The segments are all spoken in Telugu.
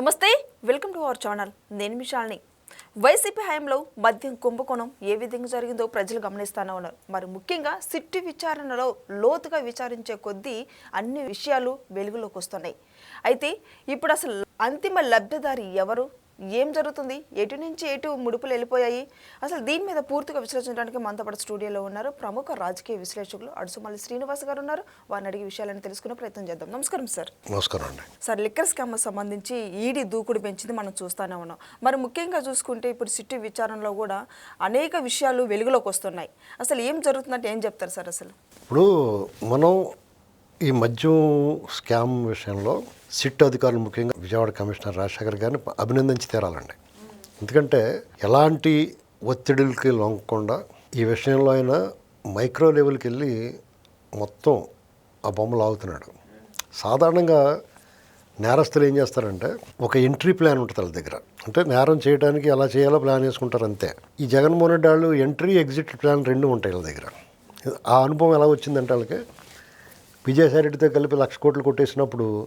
నమస్తే వెల్కమ్ టు అవర్ ఛానల్. నేను మిషాల్ని వైసీపీ హయాంలో మద్యం కుంభకోణం ఏ విధంగా జరిగిందో ప్రజలు గమనిస్తానే ఉన్నారు. మరి ముఖ్యంగా సిట్టి విచారణలో లోతుగా విచారించే కొద్దీ అన్ని విషయాలు వెలుగులోకి వస్తున్నాయి. అయితే ఇప్పుడు అసలు అంతిమ లబ్ధిదారి ఎవరు? ఏం జరుగుతుంది? ఎటు నుంచి ఎటు ముడుపులు వెళ్ళిపోయాయి? అసలు దీని మీద పూర్తిగా విశ్లేషించడానికి మనతో పాటు స్టూడియోలో ఉన్నారు ప్రముఖ రాజకీయ విశ్లేషకులు అడుసుమల్లి శ్రీనివాస్ గారు ఉన్నారు. వారిని అడిగే విషయాలను తెలుసుకునే ప్రయత్నం చేద్దాం. నమస్కారం సార్. నమస్కారం అండి. సార్ లిక్కర్ స్కామ్ సంబంధించి ఈడీ దూకుడు పెంచింది మనం చూస్తూనే ఉన్నాం. మరి ముఖ్యంగా చూసుకుంటే ఇప్పుడు సిటీ విచారణలో కూడా అనేక విషయాలు వెలుగులోకి వస్తున్నాయి. అసలు ఏం జరుగుతుందంటే ఏం చెప్తారు సార్ అసలు? ఇప్పుడు మనం ఈ మద్యం స్కామ్ విషయంలో సిట్ అధికారులు ముఖ్యంగా విజయవాడ కమిషనర్ రాజశేఖర్ గారిని అభినందించి తీరాలండి. ఎందుకంటే ఎలాంటి ఒత్తిడికి లొంగకుండా ఈ విషయంలో ఆయన మైక్రో లెవెల్కి వెళ్ళి మొత్తం ఆ బొమ్మలు ఆగుతున్నాడు సాధారణంగా నేరస్తులు ఏం చేస్తారంటే ఒక ఎంట్రీ ప్లాన్ ఉంటుంది వాళ్ళ దగ్గర. అంటే నేరం చేయడానికి ఎలా చేయాలో ప్లాన్ వేసుకుంటారు అంతే. ఈ జగన్మోహన్ రెడ్డి వాళ్ళు ఎంట్రీ ఎగ్జిట్ ప్లాన్ రెండు ఉంటాయి వాళ్ళ దగ్గర. ఆ అనుభవం ఎలా వచ్చిందంటే వాళ్ళకి విజయసాయి రెడ్డితో కలిపి లక్ష కోట్లు కొట్టేసినప్పుడు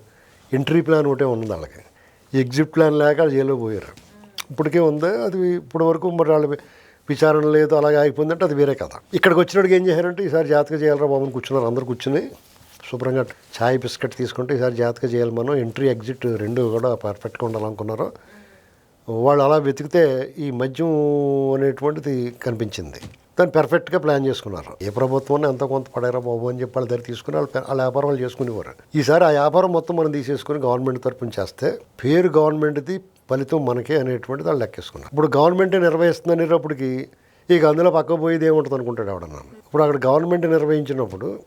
ఎంట్రీ ప్లాన్ ఒకటే ఉంది వాళ్ళకి. ఎగ్జిట్ ప్లాన్ లేక వాళ్ళు జైల్లో పోయారు. ఇప్పటికే ఉంది. అది ఇప్పటి వరకు మరి వాళ్ళ విచారణ లేదు అలాగే అయిపోయిందంటే అది వేరే కథ. ఇక్కడికి వచ్చినట్టుగా ఏం చేశారంటే ఈసారి జాతక చేయాలరా బాబు కూర్చున్నారు అందరు కూర్చుని. శుభ్రంగా ఛాయ్ బిస్కెట్ తీసుకుంటే ఈసారి జాతక చేయాలి మనం. ఎంట్రీ ఎగ్జిట్ రెండు కూడా పర్ఫెక్ట్గా ఉండాలనుకున్నారు. వాళ్ళు అలా వెతికితే ఈ మద్యం అనేటువంటిది కనిపించింది. దాన్ని పెర్ఫెక్ట్గా ప్లాన్ చేసుకున్నారు. ఏ ప్రభుత్వాన్ని ఎంత కొంత పడారా బాబు అని చెప్పి వాళ్ళ దగ్గర తీసుకుని వాళ్ళు వాళ్ళ వ్యాపారం వాళ్ళు చేసుకునేవారు. ఈసారి ఆ వ్యాపారం మొత్తం మనం తీసేసుకుని గవర్నమెంట్ తరపున చేస్తే పేరు గవర్నమెంట్ది ఫలితం మనకే అనేటువంటిది వాళ్ళు లెక్కేసుకున్నారు. ఇప్పుడు గవర్నమెంట్ నిర్వహిస్తుంది అనేటప్పటికి ఇక అందులో పక్క పోయేది ఏముంటుంది అనుకుంటాడు ఎవడన్నా. ఇప్పుడు అక్కడ గవర్నమెంట్ నిర్వహించినప్పుడు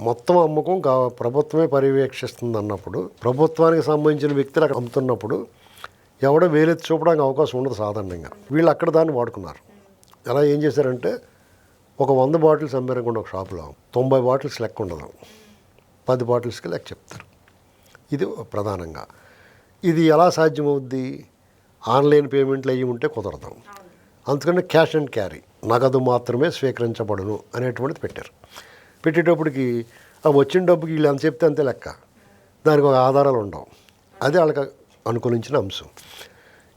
మొత్తం అమ్మకం గా- ప్రభుత్వమే పర్యవేక్షిస్తుంది అన్నప్పుడు ప్రభుత్వానికి సంబంధించిన వ్యక్తులు అక్కడ అమ్ముతున్నప్పుడు ఎవడో వేలెత్తి చూపడానికి అవకాశం ఉండదు సాధారణంగా. వీళ్ళు అక్కడ దాన్ని వాడుకున్నారు. ఎలా ఏం చేశారంటే ఒక వంద బాటిల్స్ అమ్మారనుకోండి ఒక షాప్లో తొంభై బాటిల్స్ లెక్క ఉండదు. పది బాటిల్స్కి లెక్క చెప్తారు. ఇది ప్రధానంగా. ఇది ఎలా సాధ్యమవుద్ది? ఆన్లైన్ పేమెంట్లు అయ్యి ఉంటే కుదరదు. అందుకని క్యాష్ అండ్ క్యారీ నగదు మాత్రమే స్వీకరించబడును అనేటువంటిది పెట్టారు. పెట్టేటప్పటికి ఆ వచ్చిన డబ్బుకి వీళ్ళు ఎంత చెప్తే అంతే లెక్క. దానికి ఒక ఆధారాలు ఉండవు. అది వాళ్ళకి అనుకూలించిన అంశం.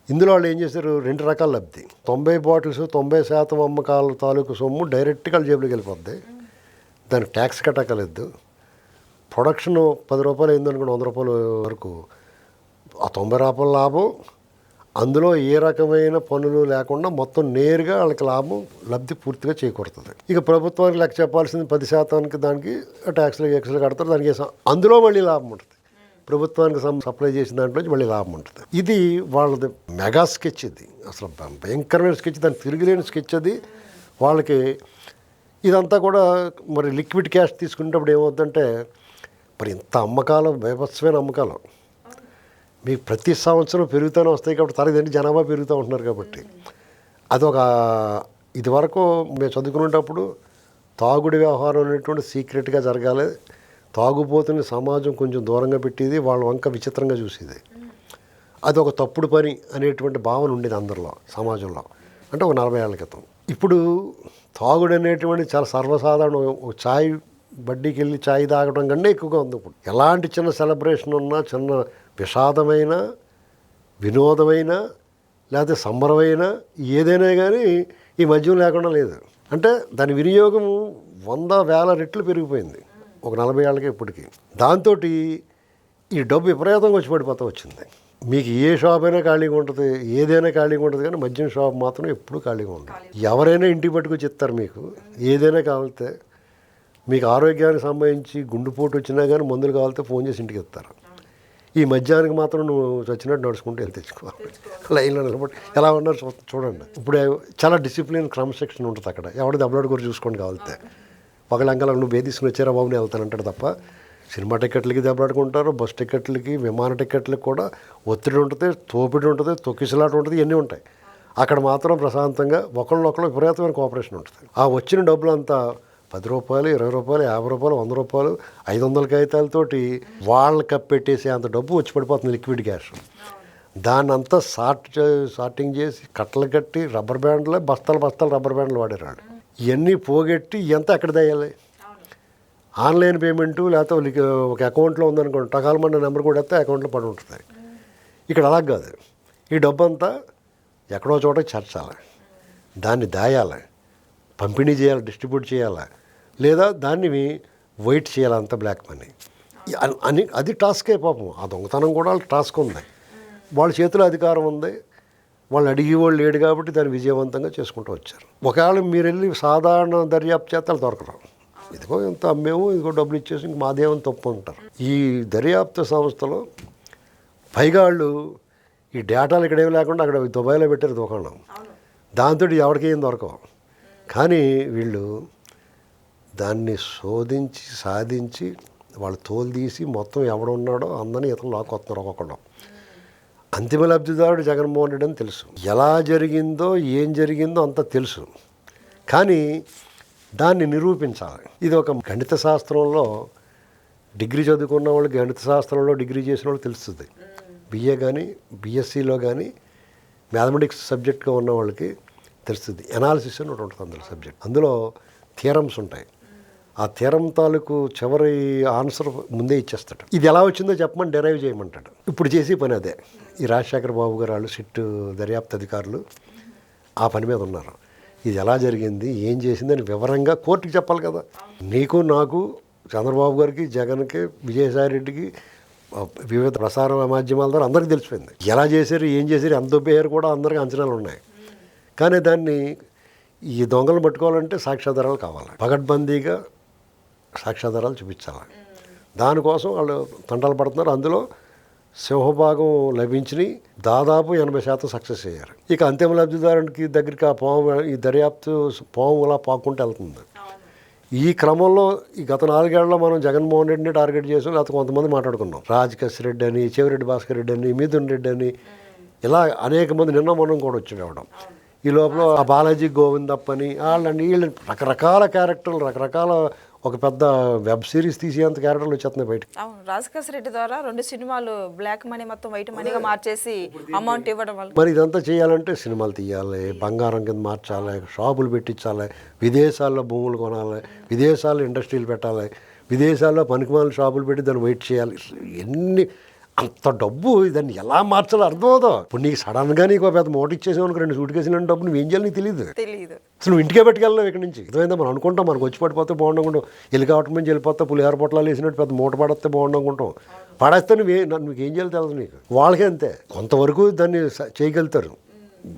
ఇందులో వాళ్ళు ఏం చేశారు? రెండు రకాల లబ్ధి. తొంభై బాటిల్స్ తొంభై శాతం అమ్మకాల తాలూకు సొమ్ము డైరెక్ట్గా వాళ్ళ జేబులోకి వెళ్ళిపోద్ది. దానికి ట్యాక్స్ కట్టకలేదు ప్రొడక్షన్ పది రూపాయలు అయిందనుకోండి వంద రూపాయల వరకు. ఆ తొంభై రూపాయల లాభం అందులో ఏ రకమైన పనులు లేకుండా మొత్తం నేరుగా వాళ్ళకి లాభం లబ్ధి పూర్తిగా చేకూరుతుంది. ఇక ప్రభుత్వానికి లెక్క చెప్పాల్సింది పది శాతానికి దానికి ట్యాక్స్లు ఎక్స్లు కడతారు దానికి అందులో మళ్ళీ లాభం ఉంటుంది. ప్రభుత్వానికి సప్లై చేసిన దాంట్లో నుంచి మళ్ళీ లాభం ఉంటుంది. ఇది వాళ్ళది మెగా స్కెచ్ ఇది. అసలు భయంకరమైన స్కెచ్ దాన్ని తిరిగిలేని స్కెచ్ అది. వాళ్ళకి ఇదంతా కూడా మరి లిక్విడ్ క్యాష్ తీసుకునేటప్పుడు ఏమవుతుందంటే మరి ఇంత అమ్మకాలు బీభత్సమైన అమ్మకాలు. మీకు ప్రతి సంవత్సరం పెరుగుతూనే వస్తాయి కాబట్టి తరగతి జనాభా పెరుగుతూ ఉంటున్నారు కాబట్టి. అదొక ఇది వరకు మేము చదువుకునేటప్పుడు తాగుడి వ్యవహారం అనేటువంటి సీక్రెట్గా జరగాలి. తాగుబోతుని సమాజం కొంచెం దూరంగా పెట్టేది వాళ్ళ వంక విచిత్రంగా చూసేది. అది ఒక తప్పుడు పని అనేటువంటి భావన ఉండేది అందరిలో సమాజంలో. అంటే ఒక నలభై ఏళ్ళ క్రితం. ఇప్పుడు తాగుడు అనేటువంటి చాలా సర్వసాధారణ. ఒక ఛాయ్ బడ్డీకి వెళ్ళి ఛాయ్ తాగడం కన్నా ఎక్కువగా ఉంది ఇప్పుడు. ఎలాంటి చిన్న సెలబ్రేషన్ ఉన్నా చిన్న విషాదమైన వినోదమైన లేకపోతే సంబరమైన ఏదైనా కానీ ఈ మద్యం లేకుండా లేదు. అంటే దాని వినియోగం వంద వేల రెట్లు పెరిగిపోయింది. ఒక నలభై ఏళ్ళకి ఇప్పటికి. దాంతో ఈ డబ్బు విపరీతంగా వచ్చి పడిపోతూ వచ్చింది. మీకు ఏ షాప్ అయినా ఖాళీగా ఉంటుంది ఏదైనా ఖాళీగా ఉంటుంది కానీ మద్యం షాప్ మాత్రం ఎప్పుడూ ఖాళీగా ఉంటుంది ఎవరైనా ఇంటికి పట్టుకొచ్చి ఇస్తారు మీకు. ఏదైనా కావాలితే మీకు ఆరోగ్యానికి సంబంధించి గుండెపోటు వచ్చినా కానీ మందులు కావాలితే ఫోన్ చేసి ఇంటికి ఇస్తారు. ఈ మధ్యాహ్నానికి మాత్రం నువ్వు చచ్చినట్టు నడుచుకుంటూ వెళ్ళి తెచ్చుకోవాలి. లైన్లో నిలబడి ఎలా ఉన్నారు చూ- చూడండి. ఇప్పుడు చాలా డిసిప్లిన్ క్రమశిక్షణ ఉంటుంది అక్కడ. ఎవరి దెబ్బలాడు కూడా చూసుకోండి కావాలితే. పగలంకల నువ్వు వేధిస్తున్న వచ్చారా బాబు నేను వెళ్తానంటాడు తప్ప సినిమా టికెట్లకి దెబ్బలాడుకుంటారు బస్ టికెట్లకి విమాన టికెట్లకి కూడా ఒత్తిడి ఉంటుంది తోపిడి ఉంటుంది తొక్కిసలాట ఉంటుంది ఇవన్నీ ఉంటాయి. అక్కడ మాత్రం ప్రశాంతంగా ఒకళ్ళొకళ్ళు విపరీతమైన కోఆపరేషన్ ఉంటుంది. ఆ వచ్చిన డబ్బులంతా పది రూపాయలు ఇరవై రూపాయలు యాభై రూపాయలు వంద రూపాయలు ఐదు వందల కాగితాలతోటి వాళ్ళు కప్పెట్టేసి అంత డబ్బు వచ్చి పడిపోతుంది లిక్విడ్ క్యాష్. దాన్ని అంతా సార్ట్ సార్టింగ్ చేసి కట్టలు కట్టి రబ్బర్ బ్యాండ్లే బస్తాలు బస్తాలు రబ్బర్ బ్యాండ్లు వాడేరాడు ఇవన్నీ పోగొట్టి ఎంత ఎక్కడ దయ్యాలి ఆన్లైన్ పేమెంటు లేకపోతే ఒక- అకౌంట్లో ఉందనుకోండి టకాలమన్న నెంబర్ కూడా వస్తే అకౌంట్లో పడి ఉంటుంది. ఇక్కడ అలా కాదు. ఈ డబ్బు అంతా ఎక్కడో చోట చేర్చాలి. దాన్ని దాయాలి. పంపిణీ చేయాలి డిస్ట్రిబ్యూట్ చేయాలి. లేదా దాన్ని వైట్ చేయాలి అంత బ్లాక్ మనీ. అని అది టాస్కే పాపం. ఆ దొంగతనం కూడా వాళ్ళ టాస్క్ ఉంది. వాళ్ళ చేతిలో అధికారం ఉంది. వాళ్ళు అడిగేవాళ్ళు లేడు కాబట్టి దాన్ని విజయవంతంగా చేసుకుంటూ వచ్చారు. ఒకవేళ మీరు వెళ్ళి సాధారణ దర్యాప్తు చేతలు దొరకరు. ఇదిగో ఇంత అమ్మేమో ఇదిగో డబ్బులు ఇచ్చేసి ఇంక మాదేమని తప్పు అంటారు. ఈ దర్యాప్తు సంస్థలో పైగా వాళ్ళు ఈ డేటాలు ఇక్కడేం లేకుండా అక్కడ దుబాయ్లో పెట్టారు దుకాణం. దాంతో ఎవరికి దొరకవు. కానీ వీళ్ళు దాన్ని శోధించి సాధించి వాళ్ళు తోలు తీసి మొత్తం ఎవడున్నాడో అందరినీ ఇతను లాక్కొస్తున్నారు ఒక్కొక్కడం అంతిమ లబ్ధిదారుడు జగన్మోహన్ రెడ్డి అని తెలుసు. ఎలా జరిగిందో ఏం జరిగిందో అంత తెలుసు. కానీ దాన్ని నిరూపించాలి. ఇది ఒక గణిత శాస్త్రంలో డిగ్రీ చదువుకున్న వాళ్ళకి గణిత శాస్త్రంలో డిగ్రీ చేసిన వాళ్ళు తెలుస్తుంది. బిఏ కానీ బిఎస్సిలో కానీ మ్యాథమెటిక్స్ సబ్జెక్ట్గా ఉన్న వాళ్ళకి తెలుస్తుంది. ఎనాలిసిస్ అని ఒకటి ఉంటుంది అందులో సబ్జెక్ట్ అందులో థియరమ్స్ ఉంటాయి. ఆ తీరం తాలూకు చివరి ఆన్సర్ ముందే ఇచ్చేస్తాడు. ఇది ఎలా వచ్చిందో చెప్పమని డెరైవ్ చేయమంటాడు. ఇప్పుడు చేసే పని అదే. ఈ రాజశేఖర బాబు గారు వాళ్ళు సిట్ దర్యాప్తు అధికారులు ఆ పని మీద ఉన్నారు. ఇది ఎలా జరిగింది ఏం చేసింది అని వివరంగా కోర్టుకి చెప్పాలి కదా. నీకు నాకు చంద్రబాబు గారికి జగన్కి విజయసాయి రెడ్డికి వివిధ ప్రసార మాధ్యమాల ద్వారా అందరికీ తెలిసిపోయింది. ఎలా చేశారు ఏం చేశారు ఎంత పేరు కూడా అందరికీ అంచనాలు ఉన్నాయి. కానీ దాన్ని ఈ దొంగలు పట్టుకోవాలంటే సాక్ష్యాధారాలు కావాలి. పగడ్బందీగా సాక్ష్యాధారాలు చూపించాలి. దానికోసం వాళ్ళు తంటాలు పడుతున్నారు. అందులో సింహభాగం లభించినాయి దాదాపు ఎనభై శాతం సక్సెస్ అయ్యారు. ఇక అంతిమ లబ్ధిదారునికి దగ్గరికి ఆ పాము ఈ దర్యాప్తు పాము అలా పాక్కుంటూ వెళ్తుంది. ఈ క్రమంలో ఈ గత నాలుగేళ్ళలో మనం జగన్మోహన్ రెడ్డిని టార్గెట్ చేసాం లేకపోతే కొంతమంది మాట్లాడుకున్నాం. రాజకేశ్ రెడ్డి అని చెవిరెడ్డి భాస్కర్ రెడ్డి అని మిథున్ రెడ్డి అని. ఇలా అనేక మంది నిన్న మనం కూడా వచ్చి రావడం. ఈ లోపల ఆ బాలాజీ గోవిందప్ప అని వాళ్ళని వీళ్ళని రకరకాల క్యారెక్టర్లు రకరకాల ఒక పెద్ద వెబ్ సిరీస్ తీసేంత క్యారెక్టర్లు వచ్చేస్తున్నాయి బయటికి. అవును రాజకేశ్ రెడ్డి ద్వారా రెండు సినిమాలు బ్లాక్ మనీ మొత్తం వైట్ మనీగా మార్చేసి అమౌంట్ ఇవ్వడం వల్ల. మరి ఇదంతా చేయాలంటే సినిమాలు తీయాలి బంగారం కింద మార్చాలి షాపులు పెట్టించాలి విదేశాల్లో భూములు కొనాలి విదేశాల్లో ఇండస్ట్రీలు పెట్టాలి విదేశాల్లో పనికిమాల షాపులు పెట్టి దాన్ని వెయిట్ చేయాలి. ఎన్ని అంత డబ్బు దాన్ని ఎలా మార్చాలో అర్థం అవుతావు ఇప్పుడు నీకు సడన్గా నీకు ఒక పెద్ద మూట ఇచ్చేసావు అనుకో రెండు సూట్ కేసిన డబ్బు నువ్వు ఏం చేయాలి నీకు తెలియదు తెలియదు అసలు నువ్వు ఇంటికే పెట్టుకెళ్ళలేవు ఇక్కడ నుంచి. అర్థమైందా? మనం అనుకుంటాం మనకు వచ్చి పడిపోతే బాగుండకుంటాం ఎలికావటం నుంచి వెళ్ళిపోతే పులిహార పొట్లాలు వేసినట్టు పెద్ద మూట పడితే బాగుండకుంటాం పడేస్తే నువ్వు ఏ- నన్ను ఏం చేయాలి తెలుసు నీకు. వాళ్ళకే అంతే. కొంతవరకు దాన్ని చేయగలుగుతారు.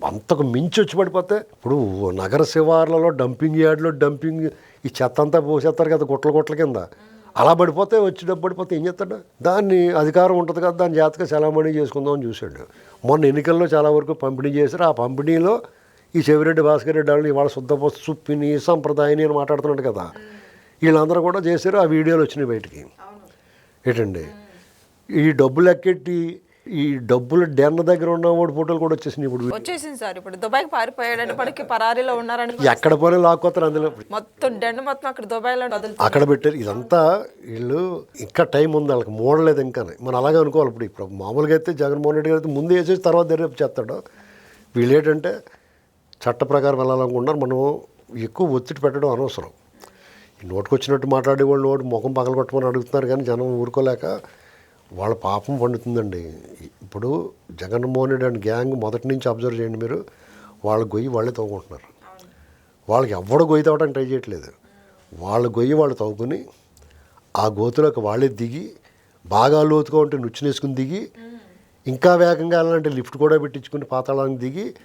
అంతకు మించి వచ్చి పడిపోతే ఇప్పుడు నగర శివార్లలో డంపింగ్ యార్డ్లో డంపింగ్ ఈ చెత్త అంతా పోసేస్తారు కదా గుట్ల గుట్ల కింద. అలా పడిపోతే వచ్చి డబ్బు పడిపోతే ఏం చేస్తాడు? దాన్ని అధికారం ఉంటుంది కదా దాని జాతక చలామణి చేసుకుందాం అని చూశాడు. మొన్న ఎన్నికల్లో చాలా వరకు పంపిణీ చేశారు. ఆ పంపిణీలో ఈ చెవిరెడ్డి భాస్కర్ రెడ్డి వాళ్ళు ఇవాళ శుద్ధ సుప్పిని సంప్రదాయని అని మాట్లాడుతున్నాడు కదా. వీళ్ళందరూ కూడా చేశారు. ఆ వీడియోలు వచ్చినాయి బయటికి. ఏంటండి? ఈ డబ్బులు ఎక్కెట్టి ఈ డబ్బులు డెన్న దగ్గర ఉన్నవాడు ఫోటోలు కూడా వచ్చేసినాయి ఇప్పుడు. వచ్చేసింది సార్ ఇప్పుడు. దుబాయ్కి పారిపోయాడని పరారీలో ఉన్నారని ఎక్కడ పోనీ లాక్కొస్తారు అందులో. మొత్తం డెండ మొత్తం అక్కడ దుబాయ్లో అక్కడ పెట్టారు. ఇదంతా వీళ్ళు ఇంకా టైం ఉంది వాళ్ళకి. మూడలేదు ఇంకా. మనం అలాగే అనుకోవాలి ఇప్పుడు. ఇప్పుడు మామూలుగా అయితే జగన్మోహన్ రెడ్డి గారు అయితే ముందు వేసేసి తర్వాత దర్యాప్తు చేస్తాడు. వీళ్ళు ఏంటంటే చట్ట ప్రకారం వెళ్ళాలనుకుంటున్నారు. మనం ఎక్కువ ఒత్తిడి పెట్టడం అనవసరం. ఈ నోటుకొచ్చినట్టు మాట్లాడే వాళ్ళు నోటు ముఖం పగలగొట్టమని అడుగుతున్నారు కానీ జనం ఊరుకోలేక వాళ్ళ పాపం పండుతుందండి. ఇప్పుడు జగన్మోహన్ రెడ్డి అండ్ గ్యాంగ్ మొదటి నుంచి అబ్జర్వ్ చేయండి మీరు వాళ్ళ గొయ్యి వాళ్ళే తవ్వుకుంటున్నారు. వాళ్ళకి ఎవడు గొయ్యి తవ్వడానికి ట్రై చేయట్లేదు. వాళ్ళ గొయ్యి వాళ్ళు తవ్వుకుని ఆ గోతులోకి వాళ్ళే దిగి బాగా లోతుగా ఉంటే నుచ్చినేసుకుని దిగి ఇంకా వేగంగా వెళ్ళాలంటే లిఫ్ట్ కూడా పెట్టించుకుని పాతాళానికి దిగి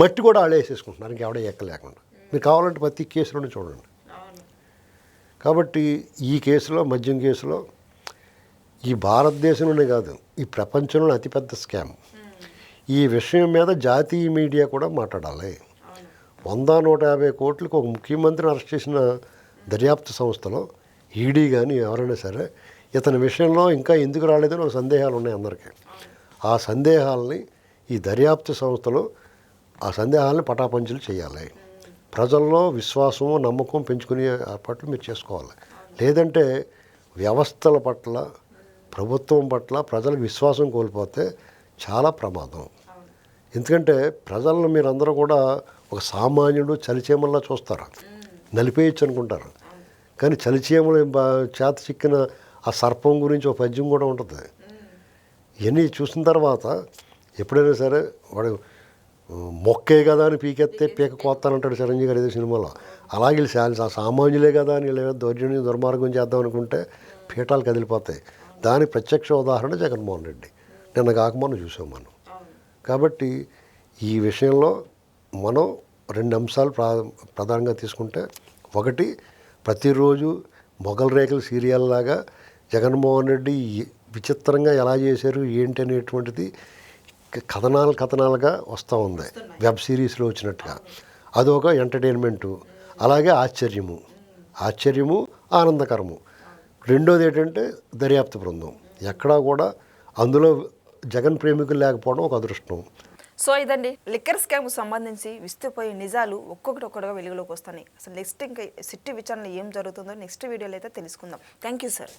మట్టి కూడా వాళ్ళే వేసేసుకుంటున్నారు. ఇంకెవడ ఎక్కలేకుండా. మీరు కావాలంటే ప్రతి కేసులోనే చూడండి. కాబట్టి ఈ కేసులో మద్యం కేసులో ఈ భారతదేశంలోనే కాదు ఈ ప్రపంచంలో అతిపెద్ద స్కామ్. ఈ విషయం మీద జాతీయ మీడియా కూడా మాట్లాడాలి. వంద నూట యాభై కోట్లకు ఒక ముఖ్యమంత్రిని అరెస్ట్ చేసిన దర్యాప్తు సంస్థలో ఈడీ కానీ ఎవరైనా సరే ఇతని విషయంలో ఇంకా ఎందుకు రాలేదని ఒక సందేహాలు ఉన్నాయి అందరికీ. ఆ సందేహాలని ఈ దర్యాప్తు సంస్థలు ఆ సందేహాలని పటాపంచులు చేయాలి. ప్రజల్లో విశ్వాసము నమ్మకం పెంచుకునే ఏర్పాట్లు మీరు చేసుకోవాలి. లేదంటే వ్యవస్థల పట్ల ప్రభుత్వం పట్ల ప్రజలకు విశ్వాసం కోల్పోతే చాలా ప్రమాదం. ఎందుకంటే ప్రజలను మీరందరూ కూడా ఒక సామాన్యుడు చలిచేమల్లా చూస్తారు? నలిపేయచ్చు అనుకుంటారు? కానీ చలిచేమలు చేత చిక్కిన ఆ సర్పం గురించి ఒక పద్యం కూడా ఉంటుంది. ఇవన్నీ చూసిన తర్వాత ఎప్పుడైనా సరే వాడు ఆ, మొక్కే కదా అని పీకెత్తే పీక కోస్తానంటాడు చిరంజీవి గారు ఏదో సినిమాలో. అలాగే సా- సామాన్యులే కదా అని ఏదో దౌర్జన్యం దుర్మార్గం చేద్దాం అనుకుంటే పీఠాలు కదిలిపోతాయి. దాని ప్రత్యక్ష ఉదాహరణ జగన్మోహన్ రెడ్డి. నిన్న కాక మనం చూసాం మనం. కాబట్టి ఈ విషయంలో మనం రెండు అంశాలు ప్రా ప్రధానంగా తీసుకుంటే ఒకటి ప్రతిరోజు మొఘల్ రేఖల సీరియల్ లాగా జగన్మోహన్ రెడ్డి విచిత్రంగా ఎలా చేశారు ఏంటి అనేటువంటిది కథనాలు కథనాలుగా వస్తూ ఉంది. వెబ్ సిరీస్లో వచ్చినట్టుగా. అదొక ఎంటర్టైన్మెంటు. అలాగే ఆశ్చర్యము. ఆశ్చర్యము ఆనందకరము. రెండోది ఏంటంటే దర్యాప్తు బృందం. ఎక్కడా కూడా అందులో జగన్ ప్రేమికులు లేకపోవడం ఒక అదృష్టం. సో ఇదండి లిక్కర్ స్కామ్కు సంబంధించి విస్తుపోయే నిజాలు ఒక్కొక్కటి ఒక్కటిగా వెలుగులోకి వస్తున్నాయి. అసలు నెక్స్ట్ ఇంకా సిట్టి విచారణ ఏం జరుగుతుందో నెక్స్ట్ వీడియోలో అయితే తెలుసుకుందాం. Thank you sir.